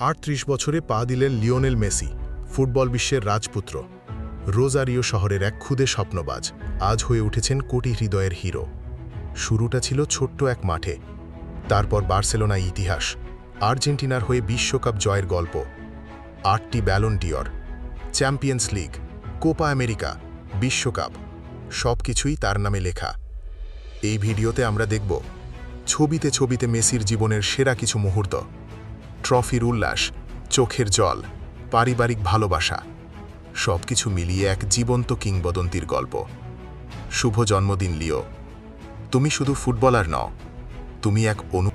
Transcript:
আটত্রিশ বছরে পা দিলেন লিওনেল মেসি, ফুটবল বিশ্বের রাজপুত্র। রোজারিও শহরের এক ক্ষুদে স্বপ্নবাজ, আজ হয়ে উঠেছেন কোটি হৃদয়ের হিরো। শুরুটা ছিল ছোট্ট এক মাঠে। তারপর বার্সেলোনা ইতিহাস, আর্জেন্টিনার হয়ে বিশ্বকাপ জয়ের গল্প, আটটি Ballon d'Or, Champions League, Copa America, বিশ্বকাপ সব কিছুই তার নামে লেখা। এই ভিডিওতে আমরা দেখব, ছবিতে ছবিতে মেসির জীবনের সেরা কিছু মুহূর্ত। ট্রফির উল্লাস, চোখের জল, পারিবারিক ভালোবাসা সব কিছু মিলিয়ে এক জীবন্ত কিংবদন্তির গল্প। শুভ জন্মদিন, লিও। তুমি শুধু ফুটবলার নও, তুমি এক অনু